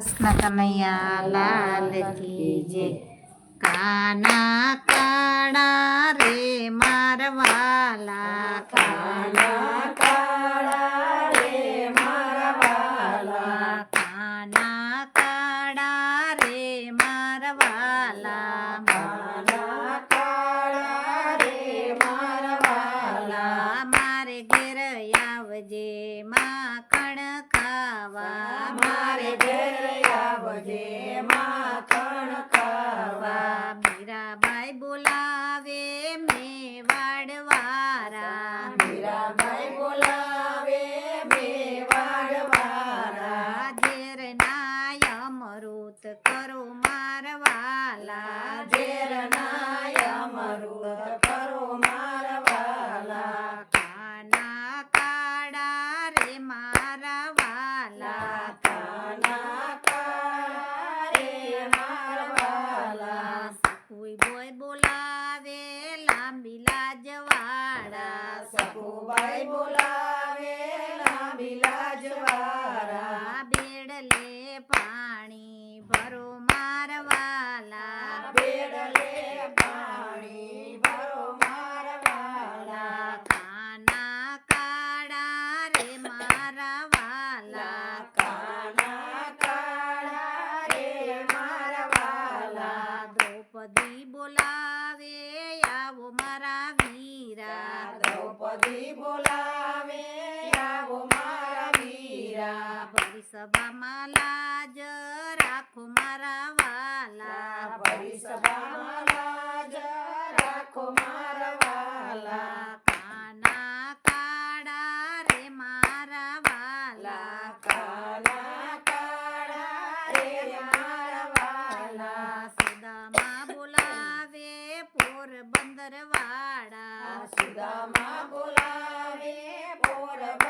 કૃષ્ણ કમૈયા લાલ કી જે કાના કાળા રે મારવાલા કાના કાળા રે મારવાલા કાના કાળા રે મારવાલા કાના કાળા રે મારવાલા. મારે ઘેર આવજે માં મારે ઘેર આવજે માખણ લાંબી લાજવાળા સકુભાઈ બોલા. મોદી બોલાવે. આવો મારા વીરા. સભામાં લાજ રાખો મારા વાલા. સભામાં પોરબંદર વાળા સુદામા બોલાવે પોરબંદર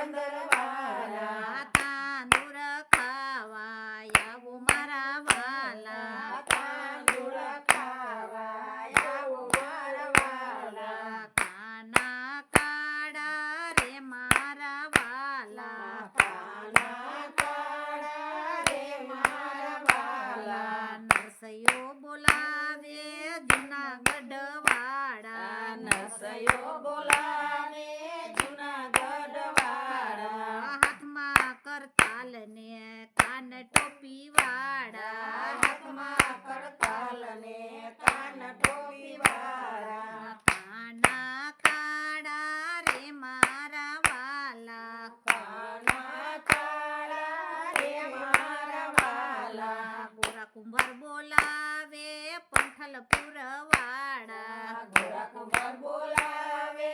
ને કાન ટોપી વાળા. હાથમાં પડતાલ ને કાન ટોપી વાળા. કાના કાળા રે મારા વાલા. કાના કાળા રે મારા વાલા. ગોરા કુંભાર બોલાવે પંથલ પુરવાળા ગોરા કુંભાર બોલાવે